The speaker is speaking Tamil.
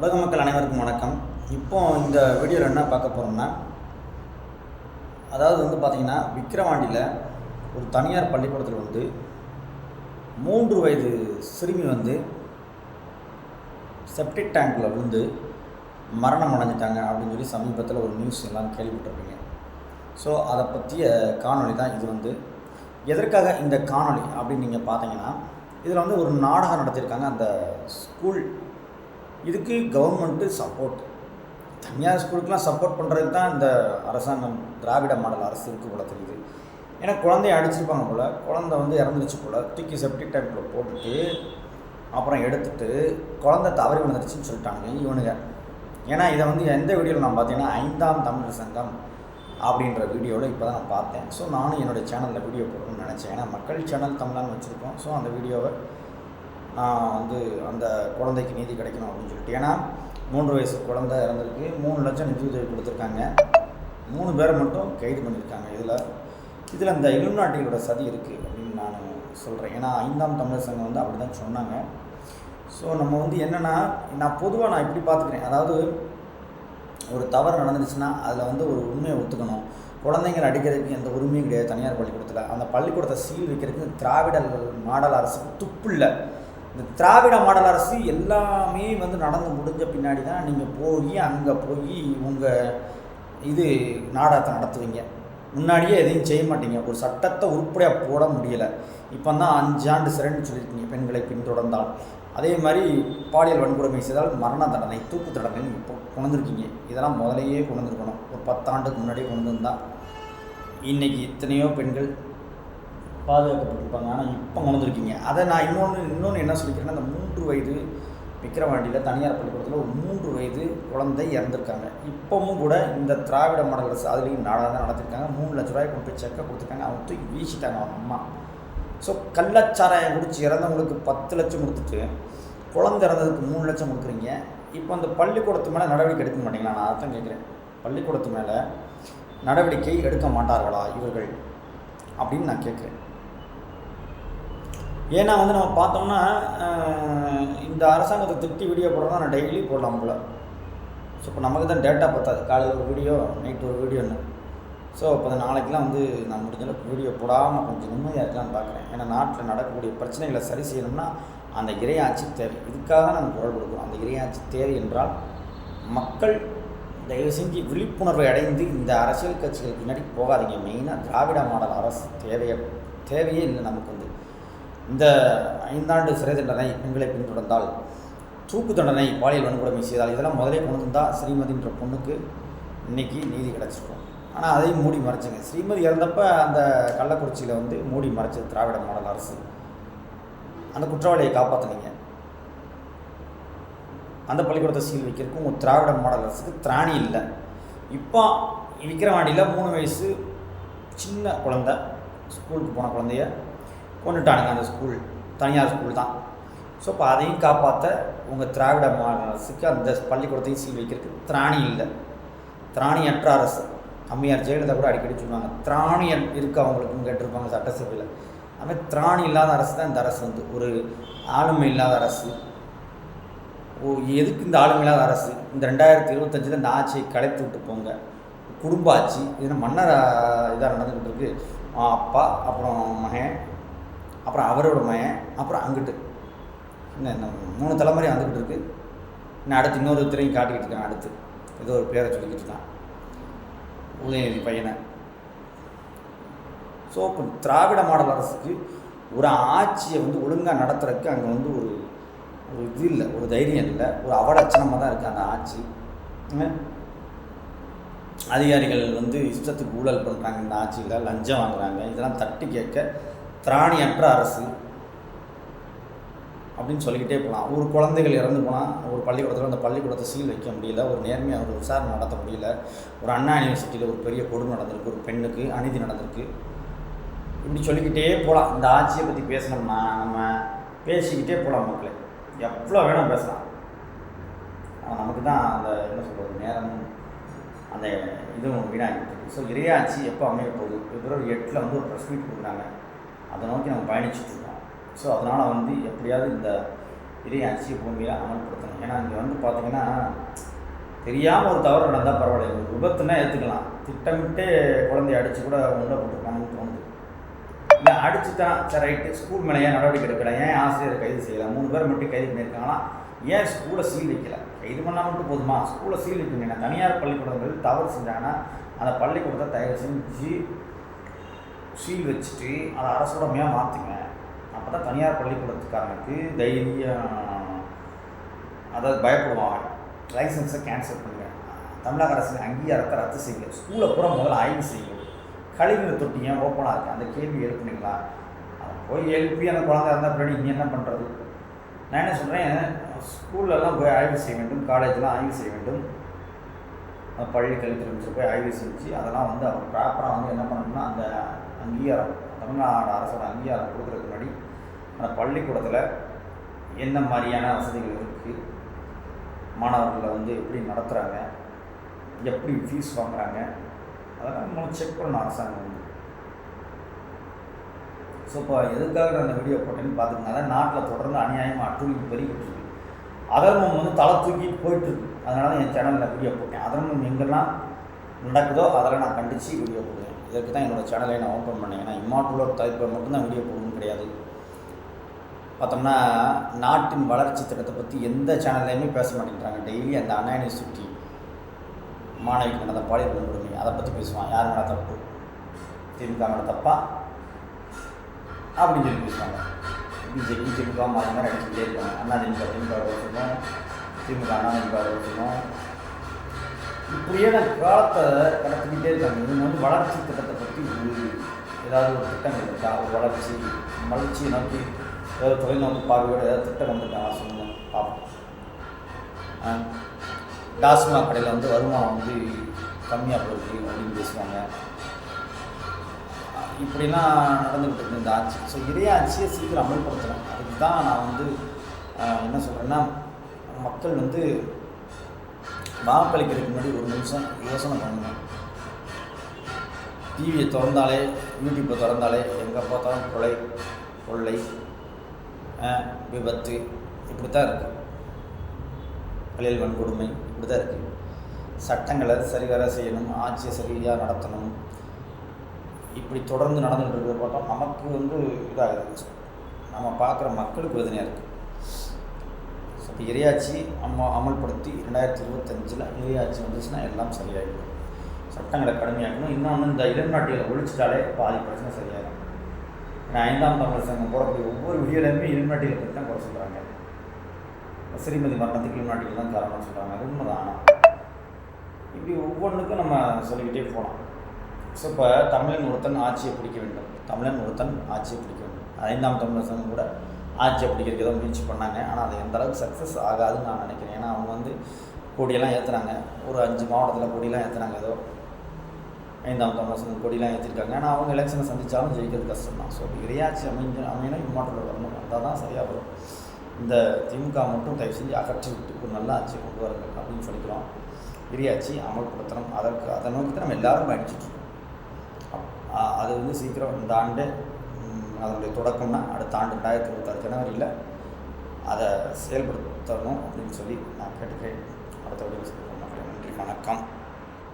உலக மக்கள் அனைவருக்கும் வணக்கம். இப்போ இந்த வீடியோவில் என்ன பார்க்க போகிறோம்னா அதாவது வந்து பார்த்திங்கன்னா விக்கிரவாண்டியில் ஒரு தனியார் பள்ளிக்கூடத்தில் வந்து மூன்று வயது சிறுமி வந்து செப்டிக் டேங்க்கில் விழுந்து மரணம் அடைஞ்சிட்டாங்க அப்படின்னு சொல்லி சமீபத்தில் ஒரு நியூஸ் எல்லாம் கேள்விப்பட்டிருப்பீங்க. ஸோ அதை பற்றிய காணொளி தான் இது வந்து. எதற்காக இந்த காணொளி அப்படின்னு நீங்கள் பார்த்தீங்கன்னா இதில் வந்து ஒரு நாடகம் நடத்தியிருக்காங்க அந்த ஸ்கூல் இதுக்கு கவர்மெண்ட்டு சப்போர்ட் தனியார் ஸ்கூலுக்கெலாம் சப்போர்ட் பண்ணுறது தான் இந்த அரசாங்கம் திராவிட மாடல் அரசு இருக்கு போல தெரியுது. ஏன்னா குழந்தைய அடிச்சிருப்பாங்க போல் குழந்தை வந்து இறந்துருச்சு போல் தூக்கி செப்டிக் டேங்க்கில் போட்டுட்டு அப்புறம் எடுத்துட்டு குழந்தை தவறி விழுந்துருச்சுன்னு சொல்லிட்டாங்க இவனுங்க. ஏன்னா இதை வந்து எந்த வீடியோவில் நான் பார்த்தீங்கன்னா ஐந்தாம் தமிழர் சங்கம் அப்படின்ற வீடியோவில் இப்போ தான் நான் பார்த்தேன். ஸோ நானும் என்னோடய சேனலில் வீடியோ போடணும்னு நினச்சேன். ஏன்னா மக்கள் சேனல் தமிழான்னு வச்சுருக்கோம். ஸோ அந்த வீடியோவை வந்து அந்த குழந்தைக்கு நீதி கிடைக்கணும் அப்படின்னு சொல்லிட்டு. ஏன்னா மூன்று வயசு குழந்தை இறந்துருக்கு. மூணு லட்சம் நிதி உதவி கொடுத்துருக்காங்க. மூணு பேரை மட்டும் கைது பண்ணியிருக்காங்க இதில். இதில் இந்த இலுநாட்டிகளோட சதி இருக்குது அப்படின்னு நான் சொல்கிறேன் ஏன்னா ஐந்தாம் தமிழர் சங்கம் வந்து அப்படி தான் சொன்னாங்க. ஸோ நம்ம வந்து என்னென்னா நான் பொதுவாக நான் இப்படி பார்த்துக்கிறேன். அதாவது ஒரு தவறு நடந்துச்சுன்னா அதில் வந்து ஒரு உண்மையை ஒத்துக்கணும். குழந்தைங்களை அடிக்கிறதுக்கு எந்த உரிமையும் கிடையாது தனியார் பள்ளிக்கூடத்தில். அந்த பள்ளிக்கூடத்தை சீல் வைக்கிறதுக்கு திராவிட மாடல் அரசுக்கு துப்பு இல்லை. இந்த திராவிட மாடல் அரசு எல்லாமே வந்து நடந்து முடிஞ்ச பின்னாடி தான் நீங்கள் போய் அங்கே போய் உங்கள் இது நாடகத்தை நடத்துவீங்க. முன்னாடியே எதையும் செய்ய மாட்டீங்க. ஒரு சட்டத்தை உருப்படியாக போட முடியலை. இப்போ தான் அஞ்சு ஆண்டு சிறைன்னு சொல்லியிருக்கீங்க பெண்களை பின்தொடர்ந்தால். அதே மாதிரி பாலியல் வன்கொடுமை செய்தால் மரண தண்டனை தூக்கு தண்டனை இப்போ கொண்டிருக்கீங்க இதெல்லாம் முதலையே கொண்டு ஒரு பத்தாண்டுக்கு முன்னாடியே கொண்டு வந்தால் இன்றைக்கி எத்தனையோ பெண்கள் பாதுகாக்கப்பட்டிருப்பாங்க. ஆனால் இப்போ மறந்துருக்கீங்க. வந்திருக்கீங்க அதை நான் இன்னொன்று இன்னொன்று என்ன சொல்லிக்கிறேன்னா அந்த மூன்று வயது விக்கிரவாண்டியில் தனியார் பள்ளிக்கூடத்தில் ஒரு மூன்று வயது குழந்தை இறந்துருக்காங்க. இப்போவும் கூட இந்த திராவிட மாடல் அரசு அதுலேயும் நாடாக நடத்திருக்காங்க. மூணு லட்ச ரூபாய் கொண்டு போய் செக்கை கொடுத்துருக்காங்க. அவங்க தூக்கி வீசிட்டாங்க அவங்க அம்மா. ஸோ கள்ளச்சாராயம் குடிச்சு இறந்தவங்களுக்கு பத்து லட்சம் கொடுத்துட்டு குழந்தை இறந்ததுக்கு மூணு லட்சம் கொடுக்குறீங்க. இப்போ அந்த பள்ளிக்கூடத்து மேலே நடவடிக்கை எடுக்க மாட்டீங்களா? நான் அர்த்தம் கேட்குறேன். பள்ளிக்கூடத்து மேலே நடவடிக்கை எடுக்க மாட்டார்களா இவர்கள்? அப்படின்னு நான் கேட்குறேன். ஏன்னா வந்து நம்ம பார்த்தோம்னா இந்த அரசாங்கத்தை திட்டி வீடியோ போடுறோம்னா நான் டெய்லி போடலாம் போல். ஸோ இப்போ நமக்கு தான் டேட்டா பத்தாது. காலையில் ஒரு வீடியோ நைட்டு ஒரு வீடியோன்னு. ஸோ இப்போ நாளைக்கெலாம் வந்து நான் முடிஞ்சளவுக்கு வீடியோ போடாமல் கொஞ்சம் நிம்மதியாக இருக்கலாம்னு பார்க்குறேன். ஏன்னா நாட்டில் நடக்கக்கூடிய பிரச்சனைகளை சரி செய்யணும்னா அந்த இறையாட்சி தேவை. இதுக்காக நாங்கள் குரல் கொடுக்குறோம். அந்த இறையாட்சி தேவை என்றால் மக்கள் தயவு செஞ்சு விழிப்புணர்வை அடைந்து இந்த அரசியல் கட்சிகளுக்கு பின்னாடி போகாதீங்க. மெயினாக திராவிட மாடல் அரசு தேவையை தேவையே இல்லை நமக்கு வந்து. இந்த ஐந்தாண்டு சிறை தண்டனை பெண்களை பின்தொடர்ந்தால் தூக்கு தண்டனை பாலியல் வன்கொடுமை செய்தால் இதெல்லாம் முதலே கொண்டு வந்தால் ஸ்ரீமதின்ற பொண்ணுக்கு இன்றைக்கி நீதி கிடச்சிருக்கும் ஆனால் அதையும் மூடி மறைச்சிங்க. ஸ்ரீமதி இறந்தப்ப அந்த கள்ளக்குறிச்சியில் வந்து மூடி மறைச்சது திராவிட மாடல் அரசு. அந்த குற்றவாளியை காப்பாற்றினீங்க அந்த பள்ளிக்கூடத்தை சீல் வைக்கிறதுக்கும் ஒரு திராவிட மாடல் அரசுக்கு திராணி இல்லை. இப்போ விக்கிரவாண்டியில் மூணு வயசு சின்ன குழந்த ஸ்கூலுக்கு போன குழந்தைய கொண்டுட்டானுங்க அந்த ஸ்கூல் தனியார் ஸ்கூல் தான். ஸோ இப்போ அதையும் காப்பாற்ற உங்கள் திராவிட அரசுக்கு அந்த பள்ளிக்கூடத்தையும் சீல் வைக்கிறதுக்கு திராணி இல்லை. திராணியற்ற அரசு. அம்மையார் ஜெயலலிதா கூட அடிக்கடி சொல்லுவாங்க திராணியன் இருக்கு அவங்களுக்கும் கேட்டிருப்பாங்க சட்டசபையில். அதுமாதிரி திராணி இல்லாத அரசு தான் இந்த அரசு வந்து. ஒரு ஆளுமை இல்லாத அரசு. ஓ எதுக்கு இந்த ஆளுமை இல்லாத அரசு? இந்த ரெண்டாயிரத்தி இருபத்தஞ்சில் இந்த ஆட்சியை கலைத்து விட்டு போங்க. குடும்ப ஆட்சி இது மன்னர் இதாக நடந்துக்கிட்டு இருக்கு. அப்பா அப்புறம் மகன் அப்புறம் அவரோட மயன் அப்புறம் அங்கிட்டு. இன்னும் மூணு தலைமுறை வந்துக்கிட்டு இருக்கு. இன்னும் அடுத்து இன்னொருத்தரையும் காட்டிக்கிட்டு இருக்கான் அடுத்து. ஏதோ ஒரு பேரை சொல்லிக்கிட்டு இருக்கான். உதயநிதி பையனை. ஸோ இப்போ திராவிட மாடல் அரசுக்கு ஒரு ஆட்சியை வந்து ஒழுங்காக நடத்துறதுக்கு அங்கே வந்து ஒரு ஒரு இது இல்லை ஒரு தைரியம் இல்லை. ஒரு அவலட்சணமாக தான் இருக்குது அந்த ஆட்சி. அதிகாரிகள் வந்து இஷ்டத்துக்கு ஊழல் பண்ணுறாங்க இந்த ஆட்சியில் லஞ்சம் வாங்குறாங்க இதெல்லாம் தட்டி கேட்க திராணியற்ற அரசு அப்படின்னு சொல்லிக்கிட்டே போகலாம் ஒரு குழந்தைகள் இறந்து போனால் ஒரு பள்ளிக்கூடத்தில் அந்த பள்ளிக்கூடத்தை சீல் வைக்க முடியல ஒரு நேர்மையாக ஒரு விசாரணை நடத்த முடியல ஒரு அண்ணா யூனிவர்சிட்டியில் ஒரு பெரிய கொடுமை நடந்திருக்கு ஒரு பெண்ணுக்கு அநீதி நடந்திருக்கு. இப்படி சொல்லிக்கிட்டே போகலாம் இந்த ஆட்சியை பற்றி பேசணும்னா நம்ம பேசிக்கிட்டே போகலாம் மக்களே. எவ்வளோ வேணும் பேசலாம். ஆனால் நமக்கு தான் அந்த என்ன சொல்கிறது நேரம் அந்த இதுவும் வீணாகிட்டு ஸோ இறையாட்சி எப்போ அமைய போகுது? பிப்ரவரி எட்டில் வந்து ஒரு ப்ரெஸ் மீட் கொடுக்குறாங்க. அதை நோக்கி நம்ம பயணிச்சுட்டு இருக்கோம் ஸோ அதனால் வந்து எப்படியாவது இந்த இறையாட்சி பூமியில் அமல்படுத்தணும். ஏன்னா இங்கே வந்து பார்த்தீங்கன்னா தெரியாமல் ஒரு தவறு நடந்தால் பரவாயில்ல. ஒரு விபத்துனா ஏற்றுக்கலாம் திட்டமிட்டு குழந்தைய அடித்து கூட உண்டை போட்டுருக்காங்கன்னு தோணுது. இல்லை அடிச்சுட்டான் சரி ரைட்டு. ஸ்கூல் மேலே ஏன் நடவடிக்கை எடுக்கலை ஏன் ஆசிரியர் கைது செய்யலை? மூணு பேர் மட்டும் கைது பண்ணியிருக்காங்கன்னா ஏன் ஸ்கூலை சீல் வைக்கலை? கைது பண்ணால் மட்டும் போதுமா? ஸ்கூலை சீல் வைக்கணும். தனியார் பள்ளிக்கூடங்கள் தவறு செஞ்சாங்கன்னா அந்த பள்ளிக்கூடத்தை தயவு செஞ்சு சீல் வச்சுட்டு அதை அரசுடமையாக மாற்றுங்க அப்போ தான் தனியார் பள்ளிக்கூடத்துக்காரனுக்கு தைரியம் அதாவது பயப்படுவாங்க. லைசன்ஸை கேன்சல் பண்ணுங்க. தமிழக அரசு அங்கீகாரத்தை ரத்து செய்யுங்க. ஸ்கூலை பூரா முதல்ல ஆய்வு செய்யுங்க. கழிவுநீர் தொட்டி ஏன் ஓப்பனாக இருக்குது அந்த கேள்வி எழுப்புனீங்களா? அதை போய் எழுப்பி அந்த குழந்தை இருந்தால் பின்னாடி இங்கே என்ன பண்ணுறது நான் என்ன சொல்கிறேன் ஸ்கூல்லலாம் போய் ஆய்வு செய்ய வேண்டும். காலேஜ்லாம் ஆய்வு செய்ய வேண்டும். பள்ளி கல்வித்துறை போய் ஆய்வு செஞ்சு அதெல்லாம் வந்து அவங்க ப்ராப்பராக வந்து என்ன பண்ணணும்னா அந்த அங்கீகாரம் தமிழ்நாடு அரசோட அங்கீகாரம் கொடுக்குறதுக்கு முன்னாடி அந்த பள்ளிக்கூடத்தில் என்ன மாதிரியான வசதிகள் இருக்குது மாணவர்களை வந்து எப்படி நடத்துகிறாங்க எப்படி ஃபீஸ் வாங்குறாங்க? அதெல்லாம் நம்ம செக் பண்ணணும் அரசாங்கம் வந்து. ஸோ இப்போ எதுக்காக நான் அந்த வீடியோ போட்டேன்னு பார்த்துக்கனால நாட்டில் தொடர்ந்து அநியாயமாக அட்டுழிப்பு பெருகிட்டு இருக்கு. அதர்மம் வந்து தலை தூக்கிட்டு போயிட்டுருக்கு அதனால தான் என் சேனலில் வீடியோ போட்டேன். அதர்மம் எங்கெல்லாம் நடக்குதோ அதெல்லாம் நான் கண்டித்து வீடியோ போடுவேன். இதற்கு தான் என்னோடய சேனலை நான் ஓப்பன் பண்ணேன். ஏன்னா இம்மாட்டுள்ள தலைப்பை மட்டும்தான் வீடியோ போடணும் கிடையாது. பார்த்தோம்னா நாட்டின் வளர்ச்சி திட்டத்தை பற்றி எந்த சேனல்லையுமே பேச மாட்டேங்கிறாங்க. டெய்லி அந்த அண்ணா யூனிவர்சிட்டி மாணவிக்கு நடந்த பாலியல் வன்கொடுமை அதை பற்றி பேசுவான். யார் மேலே தப்பு? திமுக மேலே தப்பா? அப்படின்னு சொல்லி பேசுவாங்க. பிஜேபி திமுக மாதிரி மாதிரி அடிச்சுக்கிட்டே இருப்பாங்க. அண்ணா திமுக திமுக திமுக அண்ணா திமுக. இப்படியான காலத்தை கடத்திக்கிட்டே இருக்காங்க. இவங்க வந்து வளர்ச்சி திட்டத்தை பற்றி ஒரு ஏதாவது ஒரு திட்டங்கள் இருக்கா? ஒரு வளர்ச்சி வளர்ச்சியை நோக்கி ஏதாவது தொழில்நோக்கு பார்வையோட ஏதாவது திட்டம் வந்துருக்காங்க சொல்லுங்க பார்ப்போம். டாஸ்மாக் கடையில் வந்து வருமானம் வந்து கம்மியாக போகுது அப்படின்னு பேசுவாங்க. இப்படிலாம் நடந்துக்கிட்டு இருக்கு இந்த ஆட்சி. ஸோ இதே ஆட்சியை சீக்கிரம் அமல்படுத்தணும். அதுக்கு தான் நான் வந்து என்ன சொல்கிறேன்னா மக்கள் வந்து வாக்களிக்கிறதுக்கு முன்னாடி ஒரு நிமிஷம் யோசனை பண்ணணும் டிவியை திறந்தாலே யூடியூப்பை திறந்தாலே எங்கே பார்த்தாலும் கொலை கொள்ளை விபத்து இப்படி தான் இருக்குது பாலியல் வன்கொடுமை இப்படி தான் இருக்குது சட்டங்களை சரிவர செய்யணும் ஆட்சியை சரியாக நடத்தணும். இப்படி தொடர்ந்து நடந்துகிட்டு இருக்கிற பார்த்தோம் நமக்கு வந்து இதாகுது. நம்ம பார்க்குற மக்களுக்கு வேதனையாக இருக்குது இப்போ இறையாட்சி அம்மா அமல்படுத்தி ரெண்டாயிரத்தி இருபத்தஞ்சில் இறையாட்சி வந்துச்சுன்னா எல்லாம் சரியாயிடும். சட்டங்களை கடுமையாக்கணும். இன்னொன்று இந்த இளம் நாட்டில் ஒழிச்சிட்டாலே பாதி பிரச்சனை சரியாகும் ஏன்னா ஐந்தாம் தமிழர் சங்கம் போடக்கூடிய ஒவ்வொரு வீடியோலையுமே இளம் நாட்டில் பற்றி தான் குறை சொல்கிறாங்க ஸ்ரீமதி மரணத்துக்கு இளம் நாட்டில் தான் காரணம்னு சொல்கிறாங்க அது உண்மைதான். ஆனால் இப்படி ஒவ்வொன்றுக்கும் நம்ம சொல்லிக்கிட்டே போகலாம் ஸோ இப்போ தமிழன் ஒருத்தன் ஆட்சியை பிடிக்க வேண்டும். தமிழன் ஒருத்தன் ஆட்சியை பிடிக்க வேண்டும். ஐந்தாம் தமிழர் சங்கம் கூட ஆட்சி பிடிக்கிறதுக்கு ஏதோ முயற்சி பண்ணாங்க. ஆனால் அது எந்த அளவுக்கு சக்ஸஸ் ஆகாதுன்னு நான் நினைக்கிறேன். ஏன்னா அவங்க வந்து கொடியெல்லாம் ஏற்றுனாங்க ஒரு அஞ்சு மாவட்டத்தில் கொடியெல்லாம் ஏற்றுனாங்க ஏதோ. ஐந்தாம் மாதம் கொடியெல்லாம் ஏற்றிருக்காங்க ஆனால் அவங்க எலெக்ஷனை சந்தித்தாலும் ஜெயிக்கிறது கஷ்டம் தான் ஸோ இறையாட்சி அமைஞ்ச அமையணும் இம்மாட்டில் வரணும். வந்தால் தான் சரியாக வரும். இந்த திமுக மட்டும் தயவு செஞ்சு அகற்றி விட்டு ஒரு நல்ல ஆட்சி கொண்டு வரணும் அப்படின்னு சொல்லிக்கிறோம். இறையாட்சி அமல்படுத்தணும். அதற்கு அதை நோக்கி தான் நம்ம எல்லாரும் பயணிச்சிட்ருக்கோம் அது வந்து சீக்கிரம் இந்த ஆண்டு அதனுடைய தொடக்கம்னா அடுத்த ஆண்டு ரெண்டாயிரத்தி இருபத்தாறு ஜனவரியில் அதை செயல்படுத்தணும் அப்படின்னு சொல்லி நான் கேட்டுக்கிறேன். அடுத்த வீடியோ நன்றி வணக்கம்.